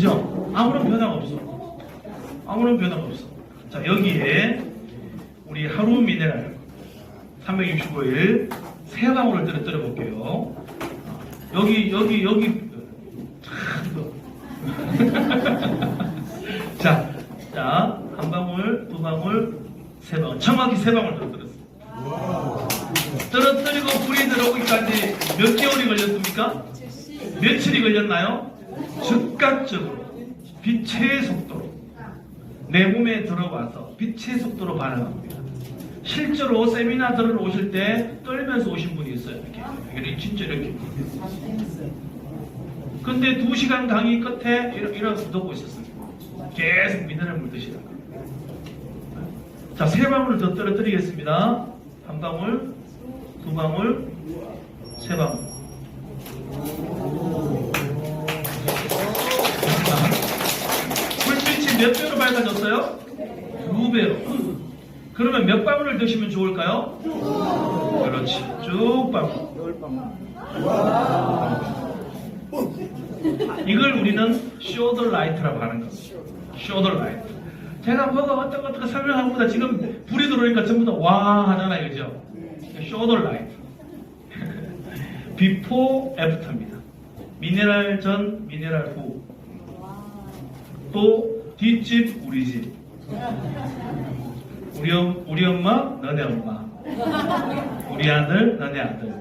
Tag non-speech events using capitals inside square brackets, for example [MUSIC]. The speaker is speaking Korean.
그죠? 아무런 변화가 없어. 아무런 변화가 없어. 자, 여기에 우리 하루 미네랄 365일 세 방울을 떨어뜨려 볼게요. 여기, 여기, 여기. 참, 이거. [LAUGHS] 자, 자, 한 방울, 두 방울, 세 방울. 정확히 세 방울 떨어뜨렸어요. 떨어뜨리고 불이 들어오기까지 몇 개월이 걸렸습니까? 며칠이 걸렸나요? 즉각적으로 빛의 속도로 내 몸에 들어와서 빛의 속도로 반응합니다. 실제로 세미나 들어 오실 때 떨면서 오신 분이 있어요. 이렇게, 이렇게 진짜 이렇게. 근데 두 시간 강의 끝에 이러고 듣고 있었습니다. 계속 미네랄 물 드시다가. 자, 세 방울을 더 떨어뜨리겠습니다. 한 방울, 두 방울, 세 방울. 몇 배로 밝아졌어요? 두 배로. 그러면 몇 방울을 드시면 좋을까요? 그렇지. 쭉 방울. 이걸 우리는 쇼더 라이트라고 하는 겁니다. 쇼더 라이트. 제가 뭐가 어떤 어떤 설명하고 보다 지금 불이 들어오니까 전부 다 와 하잖아요. 그죠? 쇼더 라이트. [LAUGHS] 비포 애프터입니다. 미네랄 전, 미네랄 후. 또 뒷집 우리 집. 우리, 엄- 우리 엄마 너네 엄마. 우리 아들 너네 아들.